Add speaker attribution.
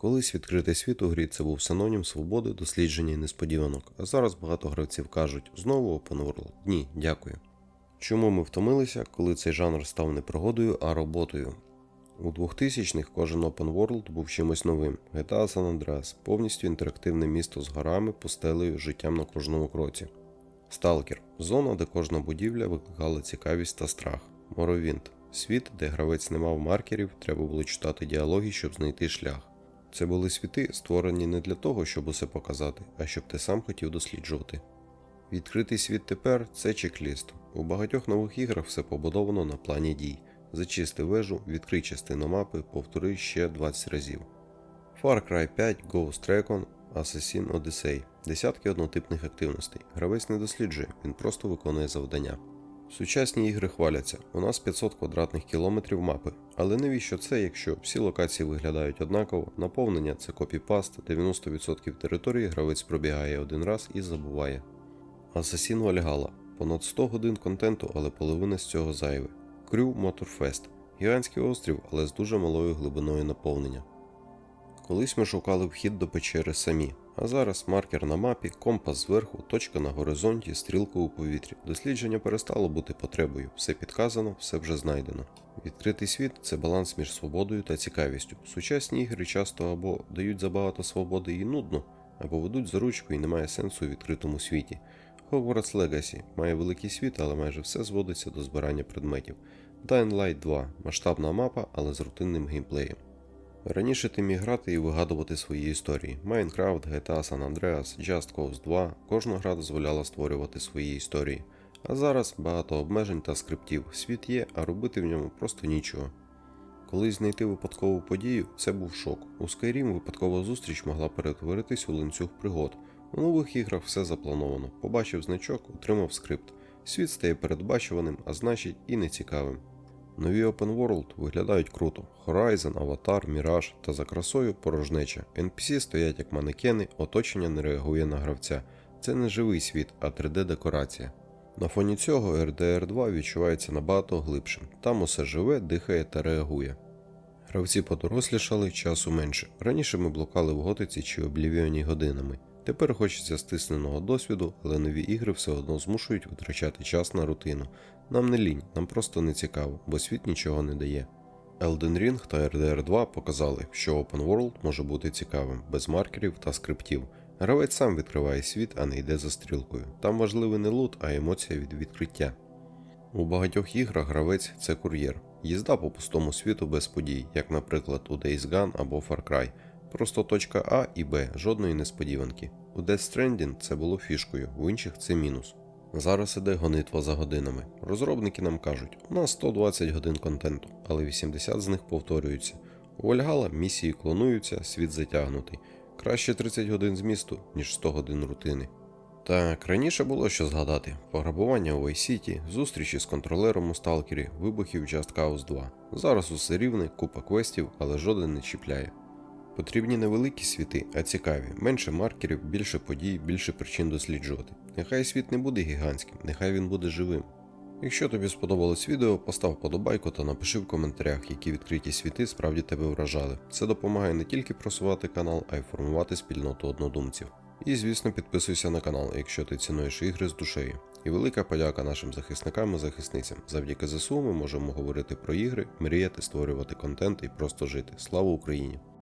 Speaker 1: Колись відкритий світ у грі це був синонім свободи, дослідження і несподіванок, а зараз багато гравців кажуть знову Open World. Ні, дякую. Чому ми втомилися, коли цей жанр став не пригодою, а роботою? У 2000-х кожен Open World був чимось новим. GTA San Andreas – повністю інтерактивне місто з горами, пустелею, життям на кожному кроці. Сталкер зона, де кожна будівля викликала цікавість та страх. Моровінт світ, де гравець не мав маркерів, треба було читати діалоги, щоб знайти шлях. Це були світи, створені не для того, щоб усе показати, а щоб ти сам хотів досліджувати. Відкритий світ тепер це чек-ліст. У багатьох нових іграх все побудовано на плані дій. Зачисти вежу, відкрий частину мапи, повтори ще 20 разів. Far Cry 5, Ghost Recon, Assassin Odyssey. Десятки однотипних активностей. Гравець не досліджує, він просто виконує завдання. Сучасні ігри хваляться. У нас 500 квадратних кілометрів мапи. Але навіщо це, якщо всі локації виглядають однаково, наповнення це копіпаст, 90% території гравець пробігає один раз і забуває. Assassin Valhalla. Понад 100 годин контенту, але половина з цього зайве. Крю Motorfest. Гігантський острів, але з дуже малою глибиною наповнення. Колись ми шукали вхід до печери самі, а зараз маркер на мапі, компас зверху, точка на горизонті, стрілка у повітрі. Дослідження перестало бути потребою, все підказано, все вже знайдено. Відкритий світ це баланс між свободою та цікавістю. Сучасні ігри часто або дають забагато свободи і нудно, або ведуть за ручку і немає сенсу у відкритому світі. Hogwarts Legacy має великий світ, але майже все зводиться до збирання предметів. Dying Light 2 масштабна мапа, але з рутинним геймплеєм. Раніше ти міг грати і вигадувати свої історії. Minecraft, GTA San Andreas, Just Cause 2, кожна гра дозволяла створювати свої історії. А зараз багато обмежень та скриптів. Світ є, а робити в ньому просто нічого. Колись знайти випадкову подію це був шок. У Skyrim випадкова зустріч могла перетворитись у ланцюг пригод. У нових іграх все заплановано. Побачив значок, отримав скрипт. Світ стає передбачуваним, а значить і нецікавим. Нові Open World виглядають круто: Horizon, Avatar, Mirage та за красою порожнеча. NPC стоять як манекени, оточення не реагує на гравця. Це не живий світ, а 3D-декорація. На фоні цього RDR 2 відчувається набагато глибшим. Там усе живе, дихає та реагує. Гравці подорослішали, часу менше. Раніше ми блукали в готиці чи облівіоні годинами. Тепер хочеться стисненого досвіду, але нові ігри все одно змушують витрачати час на рутину. Нам не лінь, нам просто не цікаво, бо світ нічого не дає. Elden Ring та RDR 2 показали, що Open World може бути цікавим, без маркерів та скриптів. Гравець сам відкриває світ, а не йде за стрілкою. Там важливий не лут, а емоція від відкриття. У багатьох іграх гравець це кур'єр. Їзда по пустому світу без подій, як, наприклад, у Days Gone або Far Cry. Просто точка А і Б, жодної несподіванки. У Death Stranding це було фішкою, в інших це мінус. Зараз іде гонитва за годинами. Розробники нам кажуть, у нас 120 годин контенту, але 80 з них повторюються. У Valhalla місії клонуються, світ затягнутий. Краще 30 годин змісту, ніж 100 годин рутини. Так, раніше було що згадати: пограбування у City, зустрічі з контролером у Сталкері, вибухи в Just Cause 2. Зараз усе рівне, купа квестів, але жоден не чіпляє. Потрібні не великі світи, а цікаві, менше маркерів, більше подій, більше причин досліджувати. Нехай світ не буде гігантським, нехай він буде живим. Якщо тобі сподобалось відео, постав подобайку та напиши в коментарях, які відкриті світи справді тебе вражали. Це допомагає не тільки просувати канал, а й формувати спільноту однодумців. І, звісно, підписуйся на канал, якщо ти цінуєш ігри з душею. І велика подяка нашим захисникам і захисницям. Завдяки ЗСУ ми можемо говорити про ігри, мріяти, створювати контент і просто жити. Слава Україні!